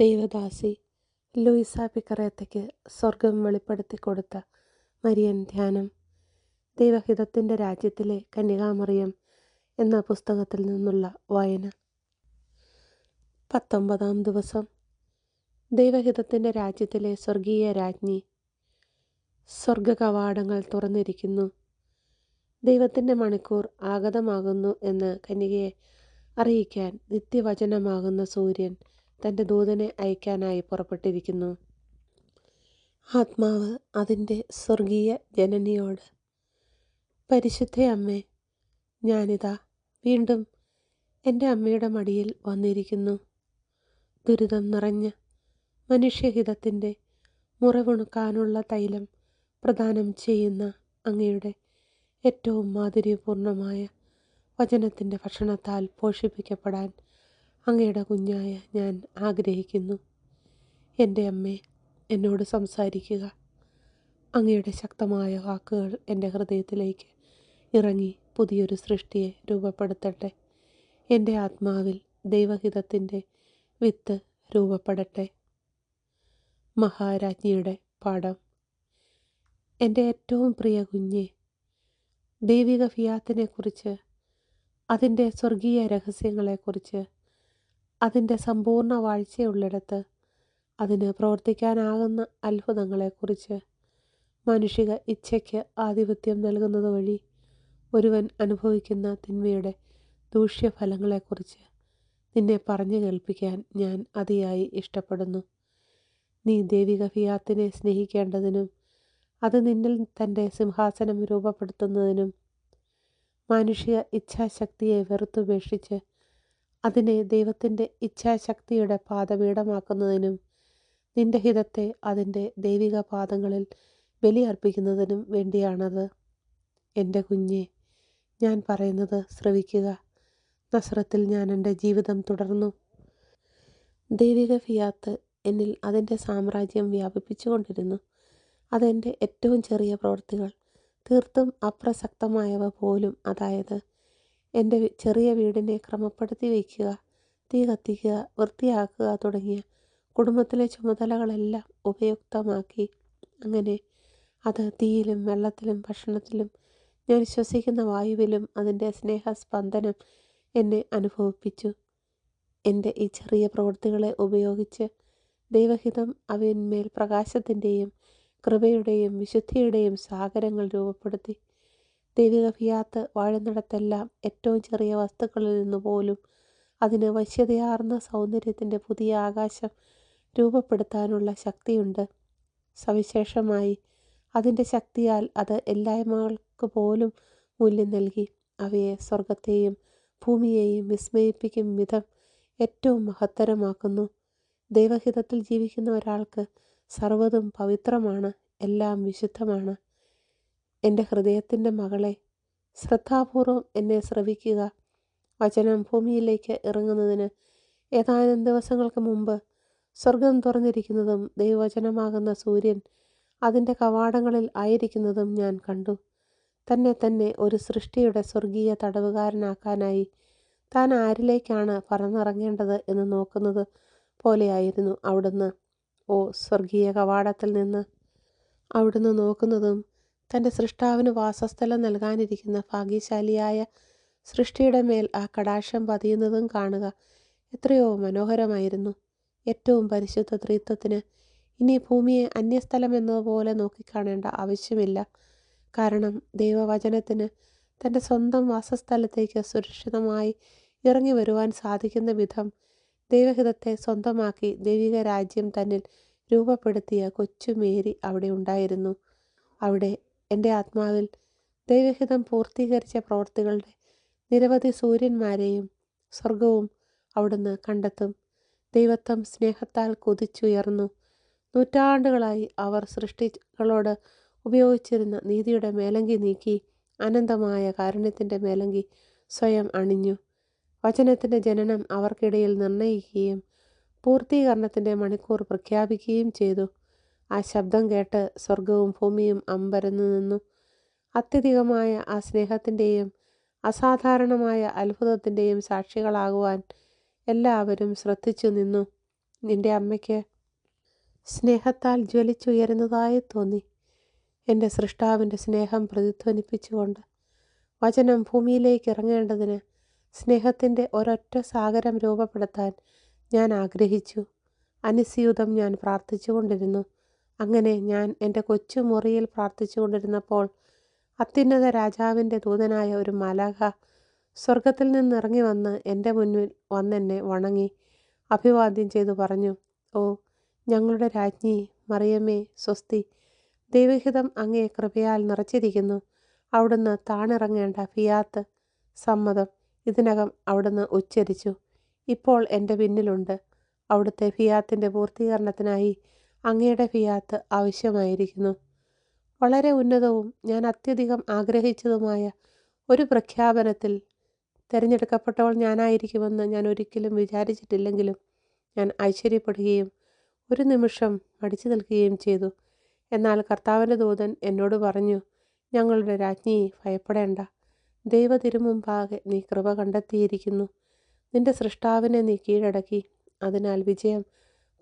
ദൈവദാസി Louisa പിക്കറേത്തയ്ക്ക് സ്വർഗം വെളിപ്പെടുത്തി കൊടുത്ത മരിയൻ ധ്യാനം. ദൈവഹിതത്തിന്റെ രാജ്യത്തിലെ കന്യകാമറിയം എന്ന പുസ്തകത്തിൽ നിന്നുള്ള വായന. പത്തൊമ്പതാം ദിവസം. ദൈവഹിതത്തിന്റെ രാജ്യത്തിലെ സ്വർഗീയ രാജ്ഞി. സ്വർഗ കവാടങ്ങൾ തുറന്നിരിക്കുന്നു. ദൈവത്തിന്റെ മണിക്കൂർ ആഗതമാകുന്നു എന്ന് കന്യകയെ അറിയിക്കാൻ നിത്യവചനമാകുന്ന സൂര്യൻ തന്റെ ദൂതനെ അയക്കാനായി പുറപ്പെട്ടിരിക്കുന്നു. ആത്മാവ് അതിന്റെ സ്വർഗീയ ജനനിയോട് പരിശുദ്ധ അമ്മേ ഞാനിതാ വീണ്ടും എന്റെ അമ്മയുടെ മടിയിൽ വന്നിരിക്കുന്നു. ദുരിതം നിറഞ്ഞ മനുഷ്യഹിതത്തിന്റെ മുറവുണുക്കാനുള്ള തൈലം പ്രദാനം ചെയ്യുന്ന അങ്ങയുടെ ഏറ്റവും മാധുര്യപൂർണമായ വചനത്തിന്റെ ഭക്ഷണത്താൽ പോഷിപ്പിക്കപ്പെടാൻ അങ്ങയുടെ കുഞ്ഞായ ഞാൻ ആഗ്രഹിക്കുന്നു. എന്റെ അമ്മ എന്നോട് സംസാരിക്കുക. അങ്ങയുടെ ശക്തമായ വാക്കുകൾ എന്റെ ഹൃദയത്തിലേക്ക് ഇറങ്ങി പുതിയൊരു സൃഷ്ടിയെ രൂപപ്പെടുത്തട്ടെ. എന്റെ ആത്മാവിൽ ദൈവഹിതത്തിന്റെ വിത്ത് രൂപപ്പെടട്ടെ. മഹാരാജ്ഞിയുടെ പാഠം. എന്റെ ഏറ്റവും പ്രിയ കുഞ്ഞെ ദൈവിക ഫിയാത്തിനെക്കുറിച്ച് അതിന്റെ സ്വർഗീയ രഹസ്യങ്ങളെക്കുറിച്ച് അതിന്റെ സമ്പൂർണ വാഴ്ചയുള്ളിടത്ത് അതിന് പ്രവർത്തിക്കാനാകുന്ന അത്ഭുതങ്ങളെക്കുറിച്ച് മാനുഷിക ഇച്ഛയ്ക്ക് ആധിപത്യം നൽകുന്നത് വഴി ഒരുവൻ അനുഭവിക്കുന്ന തിന്മയുടെ ദൂഷ്യഫലങ്ങളെക്കുറിച്ച് നിന്നെ പറഞ്ഞു കേൾപ്പിക്കാൻ ഞാൻ അതിയായി ഇഷ്ടപ്പെടുന്നു. നീ ദൈവിക ഫിയാത്തിനെ സ്നേഹിക്കേണ്ടതിനും അത് നിന്നിൽ തന്റെ സിംഹാസനം രൂപപ്പെടുത്തുന്നതിനും മാനുഷിക ഇച്ഛാശക്തിയെ വെറുത്തുപേക്ഷിച്ച് അതിനെ ദൈവത്തിന്റെ ഇച്ഛാശക്തിയുടെ പാദപീഠമാക്കുന്നതിനും നിന്റെ ഹിതത്തെ അതിന്റെ ദൈവിക പാദങ്ങളിൽ ബലിയർപ്പിക്കുന്നതിനും വേണ്ടിയാണത്. എന്റെ കുഞ്ഞെ ഞാൻ പറയുന്നത് ശ്രവിക്കുക. നസ്രത്തിൽ ഞാൻ എന്റെ ജീവിതം തുടർന്നു. ദൈവിക ഫിയാത്ത് എന്നിൽ അതിന്റെ സാമ്രാജ്യം വ്യാപിപ്പിച്ചുകൊണ്ടിരുന്നു. അതെന്റെ ഏറ്റവും ചെറിയ പ്രവൃത്തികൾ. തീർത്തും അപ്രസക്തമായവ പോലും അതായത് എന്റെ ചെറിയ വീടിനെ ക്രമപ്പെടുത്തി വയ്ക്കുക തീ കത്തിക്കുക വൃത്തിയാക്കുക തുടങ്ങിയ കുടുംബത്തിലെ ചുമതലകളെല്ലാം ഉപയുക്തമാക്കി. അങ്ങനെ അത് തീയിലും വെള്ളത്തിലും ഭക്ഷണത്തിലും ഞാൻ ശ്വസിക്കുന്ന വായുവിലും അതിന്റെ സ്നേഹസ്പന്ദനം എന്നെ അനുഭവിപ്പിച്ചു. എന്റെ ഈ ചെറിയ പ്രവൃത്തികളെ ഉപയോഗിച്ച് ദൈവഹിതം അവന്മേൽ പ്രകാശത്തിന്റെയും കൃപയുടെയും വിശുദ്ധിയുടെയും സാഗരങ്ങൾ രൂപപ്പെടുത്തി. ദൈവിക ഫിയാത്ത് വാഴുന്നിടത്തെല്ലാം ഏറ്റവും ചെറിയ വസ്തുക്കളിൽ നിന്ന് പോലും അതിന് വശ്യതയാർന്ന സൗന്ദര്യത്തിന്റെ പുതിയ ആകാശം രൂപപ്പെടുത്താനുള്ള ശക്തിയുണ്ട്. സവിശേഷമായി അതിന്റെ ശക്തിയാൽ അത് എല്ലായ്മകൾക്ക് പോലും മൂല്യം നൽകി. അവയെ സ്വർഗത്തെയും ഭൂമിയെയും വിസ്മയിപ്പിക്കും വിധം ഏറ്റവും മഹത്തരമാക്കുന്നു. ദൈവഹിതത്തിൽ ജീവിക്കുന്ന ഒരാൾക്ക് സർവതും പവിത്രമാണ് എല്ലാം വിശുദ്ധമാണ്. എന്റെ ഹൃദയത്തിന്റെ മകളെ ശ്രദ്ധാപൂർവം എന്നെ ശ്രവിക്കുക വചനം ഭൂമിയിലേക്ക് ഇറങ്ങുന്നതിന് ഏതാനും ദിവസങ്ങൾക്ക് മുമ്പ് സ്വർഗം തുറന്നിരിക്കുന്നതും ദൈവവചനമാകുന്ന സൂര്യൻ അതിന്റെ കവാടങ്ങളിൽ ആയിരിക്കുന്നതും ഞാൻ കണ്ടു. തന്നെ തന്നെ ഒരു സൃഷ്ടിയുടെ സ്വർഗീയ തടവുകാരനാക്കാനായി താൻ ആരിലേക്കാണ് പറന്നിറങ്ങേണ്ടത് എന്ന് നോക്കുന്നത് പോലെയായിരുന്നു അവിടുന്ന്. ഓ സ്വർഗീയ കവാടത്തിൽ നിന്ന്. അവിടുന്ന് നോക്കുന്നതും തന്റെ സൃഷ്ടാവിന് വാസസ്ഥലം നൽകാനിരിക്കുന്ന ഭാഗ്യശാലിയായ സൃഷ്ടിയുടെ മേൽ ആ കടാക്ഷം പതിയുന്നതും കാണുക എത്രയോ മനോഹരമായിരുന്നു. ഏറ്റവും പരിശുദ്ധ ത്രിത്വത്തിന് ഇനി ഭൂമിയെ അന്യസ്ഥലം എന്നതുപോലെ നോക്കിക്കാണേണ്ട ആവശ്യമില്ല. കാരണം ദൈവവചനത്തിന് തന്റെ സ്വന്തം വാസസ്ഥലത്തേക്ക് സുരക്ഷിതമായി ഇറങ്ങി വരുവാൻ സാധിക്കുന്ന വിധം ദൈവഹിതത്തെ സ്വന്തമാക്കി ദൈവിക രാജ്യം തന്നിൽ രൂപപ്പെടുത്തിയ കൊച്ചുമേരി അവിടെ ഉണ്ടായിരുന്നു. അവിടെ എന്റെ ആത്മാവിൽ ദൈവഹിതം പൂർത്തീകരിച്ച പ്രവൃത്തികളുടെ നിരവധി സൂര്യന്മാരെയും സ്വർഗവും അവിടുന്ന് കണ്ടെത്തും. ദൈവത്വം സ്നേഹത്താൽ കുതിച്ചുയർന്നു. നൂറ്റാണ്ടുകളായി അവർ സൃഷ്ടികളോട് ഉപയോഗിച്ചിരുന്ന നീതിയുടെ മേലങ്കി നീക്കി അനന്തമായ കാരുണ്യത്തിന്റെ മേലങ്കി സ്വയം അണിഞ്ഞു. വചനത്തിന്റെ ജനനം അവർക്കിടയിൽ നിർണയിക്കുകയും പൂർത്തീകരണത്തിന്റെ മണിക്കൂർ പ്രഖ്യാപിക്കുകയും ചെയ്തു. ആ ശബ്ദം കേട്ട് സ്വർഗവും ഭൂമിയും അമ്പരന്നു നിന്നു. അത്യധികമായ ആ സ്നേഹത്തിന്റെയും അസാധാരണമായ അത്ഭുതത്തിന്റെയും സാക്ഷികളാകുവാൻ എല്ലാവരും ശ്രദ്ധിച്ചു നിന്നു. നിന്റെ അമ്മയ്ക്ക് സ്നേഹത്താൽ ജ്വലിച്ചുയരുന്നതായി തോന്നി. എന്റെ സൃഷ്ടാവിന്റെ സ്നേഹം പ്രതിധ്വനിപ്പിച്ചുകൊണ്ട് വചനം ഭൂമിയിലേക്ക് ഇറങ്ങേണ്ടതിന് സ്നേഹത്തിന്റെ ഒരൊറ്റ സാഗരം രൂപപ്പെടുത്താൻ ഞാൻ ആഗ്രഹിച്ചു. അനുസ്യൂതം ഞാൻ പ്രാർത്ഥിച്ചുകൊണ്ടിരുന്നു. അങ്ങനെ ഞാൻ എന്റെ കൊച്ചു മുറിയിൽ പ്രാർത്ഥിച്ചുകൊണ്ടിരുന്നപ്പോൾ അത്യുന്നത രാജാവിന്റെ ദൂതനായ ഒരു മാലാഖ സ്വർഗത്തിൽ നിന്നിറങ്ങി വന്ന് എന്റെ മുന്നിൽ വന്നെന്നെ വണങ്ങി അഭിവാദ്യം ചെയ്തു പറഞ്ഞു ഓ ഞങ്ങളുടെ രാജ്ഞി മറിയമ്മേ സ്വസ്തി ദൈവഹിതം അങ്ങേ കൃപയാൽ നിറച്ചിരിക്കുന്നു. അവിടുന്ന് താണിറങ്ങേണ്ട ഫിയാത്ത് സമ്മതം ഇതിനകം അവിടുന്ന് ഉച്ചരിച്ചു. ഇപ്പോൾ എന്റെ പിന്നിലുണ്ട്. അവിടുത്തെ ഫിയാത്തിന്റെ പൂർത്തീകരണത്തിനായി അങ്ങയുടെ ഫിയാത്ത് ആവശ്യമായിരിക്കുന്നു. വളരെ ഉന്നതവും ഞാൻ അത്യധികം ആഗ്രഹിച്ചതുമായ ഒരു പ്രഖ്യാപനത്തിൽ തിരഞ്ഞെടുക്കപ്പെട്ടവൾ ഞാനായിരിക്കുമെന്ന് ഞാൻ ഒരിക്കലും വിചാരിച്ചിട്ടില്ലെങ്കിലും ഞാൻ ഐശ്വര്യപ്പെടുകയും ഒരു നിമിഷം മടിച്ചു നിൽക്കുകയും ചെയ്തു. എന്നാൽ കർത്താവിന്റെ ദൂതൻ എന്നോട് പറഞ്ഞു ഞങ്ങളുടെ രാജ്ഞിയെ ഭയപ്പെടേണ്ട. ദൈവ തിരുമുമ്പാകെ നീ കൃപ കണ്ടെത്തിയിരിക്കുന്നു. നിന്റെ സൃഷ്ടാവിനെ നീ കീഴടക്കി. അതിനാൽ വിജയം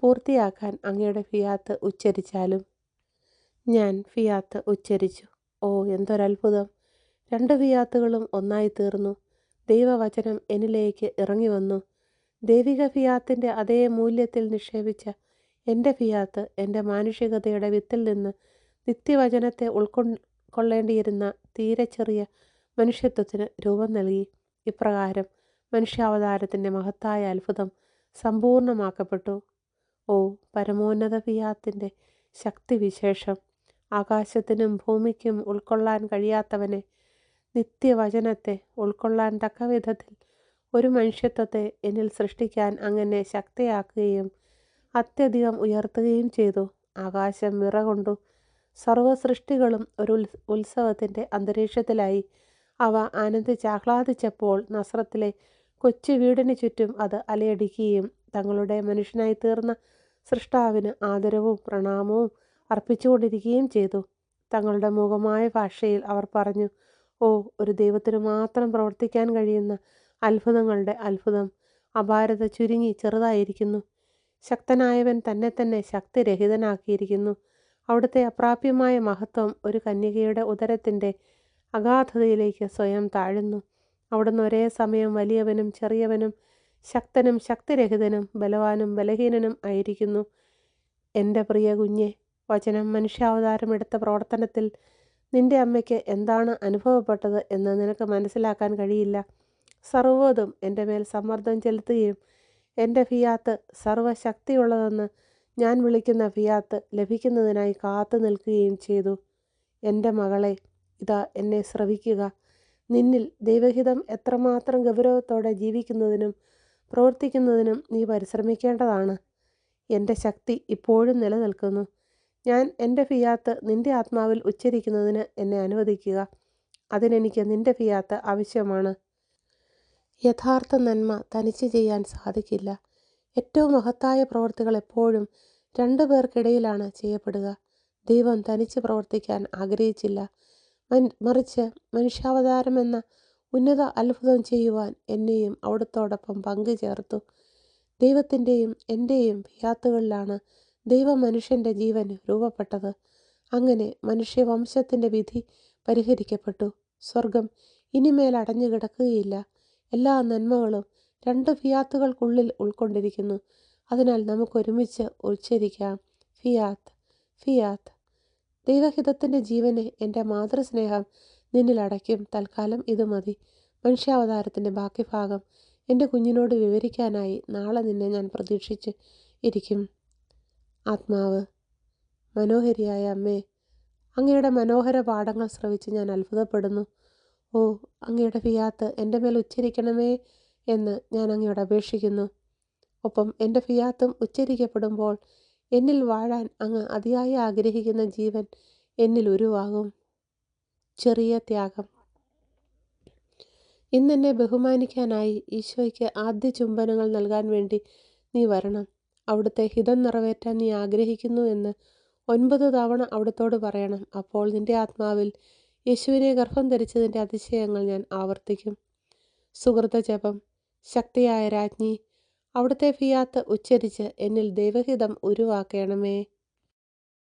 പൂർത്തിയാക്കാൻ അങ്ങയുടെ ഫിയാത്ത് ഉച്ചരിച്ചാലും? ഞാൻ ഫിയാത്ത് ഉച്ചരിച്ചു. ഓ എന്തൊരത്ഭുതം. രണ്ട് ഫിയാത്തുകളും ഒന്നായി തീർന്നു. ദൈവവചനം എന്നിലേക്ക് ഇറങ്ങി വന്നു. ദൈവിക ഫിയാത്തിന്റെ അതേ മൂല്യത്തിൽ നിക്ഷേപിച്ച എന്റെ ഫിയാത്ത് എന്റെ മാനുഷികതയുടെ വിത്തിൽ നിന്ന് നിത്യവചനത്തെ ഉൾക്കൊള്ളേണ്ടിയിരുന്ന തീരെ ചെറിയ മനുഷ്യത്വത്തിന് രൂപം നൽകി. ഇപ്രകാരം മനുഷ്യാവതാരത്തിന്റെ മഹത്തായ അത്ഭുതം സമ്പൂർണമാക്കപ്പെട്ടു. ഓ പരമോന്നത പിയാത്തിന്റെ ശക്തിവിശേഷം. ആകാശത്തിനും ഭൂമിക്കും ഉൾക്കൊള്ളാൻ കഴിയാത്തവനെ നിത്യവചനത്തെ ഉൾക്കൊള്ളാൻ തക്ക വിധത്തിൽ ഒരു മനുഷ്യത്വത്തെ എന്നിൽ സൃഷ്ടിക്കാൻ അങ്ങനെ ശക്തിയാക്കുകയും അത്യധികം ഉയർത്തുകയും ചെയ്തു. ആകാശം വിറകൊണ്ടു. സർവസൃഷ്ടികളും ഒരു ഉത്സ ഉത്സവത്തിന്റെ അന്തരീക്ഷത്തിലായി. അവ ആനന്ദിച്ചാഹ്ലാദിച്ചപ്പോൾ നസ്രത്തിലെ കൊച്ചു വീടിന് ചുറ്റും അത് അലയടിക്കുകയും തങ്ങളുടെ മനുഷ്യനായി തീർന്ന സൃഷ്ടാവിന് ആദരവും പ്രണാമവും അർപ്പിച്ചുകൊണ്ടിരിക്കുകയും ചെയ്തു. തങ്ങളുടെ മുഖമായ ഭാഷയിൽ അവർ പറഞ്ഞു ഓ ഒരു ദൈവത്തിന് മാത്രം പ്രവർത്തിക്കാൻ കഴിയുന്ന അത്ഭുതങ്ങളുടെ അത്ഭുതം. അപാരത ചുരുങ്ങി ചെറുതായിരിക്കുന്നു. ശക്തനായവൻ തന്നെ തന്നെ ശക്തിരഹിതനാക്കിയിരിക്കുന്നു. അവിടുത്തെ അപ്രാപ്യമായ മഹത്വം ഒരു കന്യകയുടെ ഉദരത്തിന്റെ അഗാധതയിലേക്ക് സ്വയം താഴുന്നു. അവിടുന്ന് ഒരേ സമയം വലിയവനും ചെറിയവനും ശക്തനും ശക്തിരഹിതനും ബലവാനും ബലഹീനനും ആയിരിക്കുന്നു. എന്റെ പ്രിയ കുഞ്ഞെ വചനം മനുഷ്യാവതാരമെടുത്ത പ്രവർത്തനത്തിൽ നിന്റെ അമ്മയ്ക്ക് എന്താണ് അനുഭവപ്പെട്ടത് എന്ന് നിനക്ക് മനസ്സിലാക്കാൻ കഴിയില്ല. സർവതും എന്റെ മേൽ സമ്മർദ്ദം ചെലുത്തുകയും എന്റെ ഫിയാത്ത് സർവശക്തിയുള്ളതെന്ന് ഞാൻ വിളിക്കുന്ന ഫിയാത്ത് ലഭിക്കുന്നതിനായി കാത്തു നിൽക്കുകയും ചെയ്തു. എന്റെ മകളെ ഇതാ എന്നെ ശ്രവിക്കുക. നിന്നിൽ ദൈവഹിതം എത്രമാത്രം ഗൗരവത്തോടെ ജീവിക്കുന്നതിനും പ്രവർത്തിക്കുന്നതിനും നീ പരിശ്രമിക്കേണ്ടതാണ്. എന്റെ ശക്തി ഇപ്പോഴും നിലനിൽക്കുന്നു. ഞാൻ എന്റെ ഫിയാത്ത് നിന്റെ ആത്മാവിൽ ഉച്ചരിക്കുന്നതിന് എന്നെ അനുവദിക്കുക. അതിനെനിക്ക് നിന്റെ ഫിയാത്ത് ആവശ്യമാണ്. യഥാർത്ഥ നന്മ തനിച്ച് ചെയ്യാൻ സാധിക്കില്ല. ഏറ്റവും മഹത്തായ പ്രവർത്തികൾ എപ്പോഴും രണ്ടു പേർക്കിടയിലാണ് ചെയ്യപ്പെടുക. ദൈവം തനിച്ച് പ്രവർത്തിക്കാൻ ആഗ്രഹിച്ചില്ല. മറിച്ച് മനുഷ്യാവതാരം എന്ന ഉന്നത അത്ഭുതം ചെയ്യുവാൻ എന്നെയും അവിടുത്തോടൊപ്പം പങ്കുചേർത്തു. ദൈവത്തിന്റെയും എന്റെയും ഫിയാത്തുകളിലാണ് ദൈവമനുഷ്യന്റെ ജീവൻ രൂപപ്പെട്ടത്. അങ്ങനെ മനുഷ്യവംശത്തിന്റെ വിധി പരിഹരിക്കപ്പെട്ടു. സ്വർഗം ഇനിമേൽ അടഞ്ഞു കിടക്കുകയില്ല എല്ലാ നന്മകളും രണ്ട് ഫിയാത്തുകൾക്കുള്ളിൽ ഉൾക്കൊണ്ടിരിക്കുന്നു. അതിനാൽ നമുക്കൊരുമിച്ച് ഉച്ചരിക്കാം. Fiat Fiat. ദൈവഹിതത്തിന്റെ ജീവനെ എന്റെ മാതൃസ്നേഹം നിന്നിൽ അടയ്ക്കും തൽക്കാലം ഇത് മതി. മനുഷ്യാവതാരത്തിന്റെ ബാക്കി ഭാഗം എന്റെ കുഞ്ഞിനോട് വിവരിക്കാനായി നാളെ നിന്നെ ഞാൻ പ്രതീക്ഷിച്ച് ഇരിക്കും. ആത്മാവ്. മനോഹരിയായ അമ്മേ അങ്ങയുടെ മനോഹര പാഠങ്ങൾ ശ്രവിച്ച് ഞാൻ അത്ഭുതപ്പെടുന്നു. ഓ അങ്ങയുടെ ഫിയാത്ത് എന്റെ മേൽ ഉച്ചരിക്കണമേ എന്ന് ഞാൻ അങ്ങയോട് അപേക്ഷിക്കുന്നു. ഒപ്പം എന്റെ ഫിയാത്തും ഉച്ചരിക്കപ്പെടുമ്പോൾ എന്നിൽ വാഴാൻ അങ്ങ് അതിയായി ആഗ്രഹിക്കുന്ന ജീവൻ എന്നിൽ ഉരുവാകും. ചെറിയ ത്യാഗം. ഇന്നെന്നെ ബഹുമാനിക്കാനായി ഈശോയ്ക്ക് ആദ്യ ചുംബനങ്ങൾ നൽകാൻ വേണ്ടി നീ വരണം. അവിടുത്തെ ഹിതം നിറവേറ്റാൻ നീ ആഗ്രഹിക്കുന്നു എന്ന് ഒൻപത് തവണ അവിടുത്തോട് പറയണം. അപ്പോൾ നിന്റെ ആത്മാവിൽ യേശുവിനെ ഗർഭം ധരിച്ചതിന്റെ അതിശയങ്ങൾ ഞാൻ ആവർത്തിക്കും. സുഹൃത്ത ജപം. ശക്തിയായ രാജ്ഞി അവിടുത്തെ ഫിയാത്ത് ഉച്ചരിച്ച് എന്നിൽ ദൈവഹിതം ഉരുവാക്കണമേ.